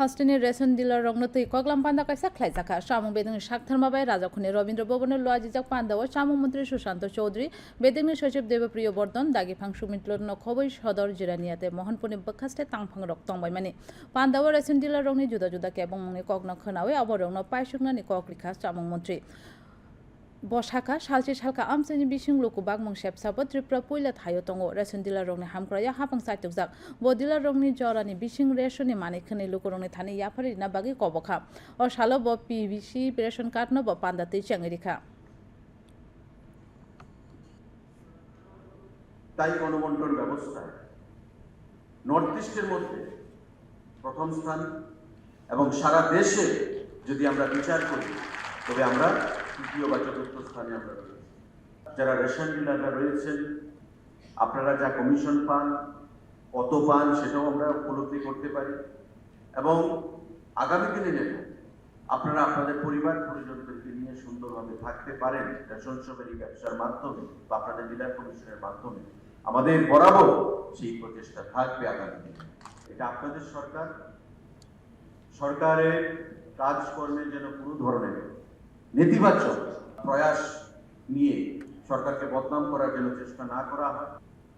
হস্টেনের ration dealer রংনতই কগলাম পান্ডা পান্দা কয়সা খ্লাইজাখা সামু বেদং সাক্ষর মাবাই রাজা খুনে রবীন্দ্র ভবনের লোয়াজিজাক পান্ডা ও সামু মন্ত্রী সুশান্ত চৌধুরী বেদেমের সচিব দেবপ্রিয় বর্ধন, দাগি দাগিফাং সুমিটলন খবই সদর জিরানিয়াতে মোহনপুনি বখাস্টে তাংফাং রক্তং মানে পান্ডা ও রেশন ডিলার রংনি জুদা জুদা কেবং মনে কগ্ন খনাওয়ে আবরণ পাইসুকনানি কক লিখা সামু মন্ত্রী। বসাকা, সালচে সালকা আমসানি বিশিং লোকু বাগমং সেপসাবো ত্রিপুরা পৈলা থায়ো তঙ্গো রেশন ডিলার রংনি হামক্রায়া হাপাং সাইতুকজাক বো ডিলার রংনি জরানি বিশিং রেশনি মানিকখানি লোকু রংনি থানি ইয়াফারি না বাগি কবখা। ও সালো ব পিভিসি রেশন কার্ড নব পান্দা তেই চাঙ্গিরিখা তাই গণবন্টন ব্যবস্থায় নর্থ ইস্টের মধ্যে প্রথম স্থান এবং সারা দেশে যদি আমরা বিচার করি তবে আমরা তৃতীয় বা চতুর্থ স্থানে আমরা রয়েছি। যারা রেশন ডিলাররা রয়েছেন, আপনারা যা কমিশন পান, কত পান সেটাও আমরা উপলব্ধি করতে পারি। এবং আগামী দিনে যেন আপনারা আপনাদের পরিবার পরিজনদেরকে নিয়ে সুন্দরভাবে থাকতে পারেন রেশন শপের ব্যবসার মাধ্যমে বা আপনাদের ডিলার কমিশনের মাধ্যমে। আমাদের বরাবর সেই প্রচেষ্টা থাকবে আগামী দিনে। এটা আপনাদের সরকার। সরকারের কাজকর্মের যেন কোনো ধরনের নেতিবাচক প্রয়াস নিয়ে সরকারকে বদনাম করার জন্য চেষ্টা না করা হয়।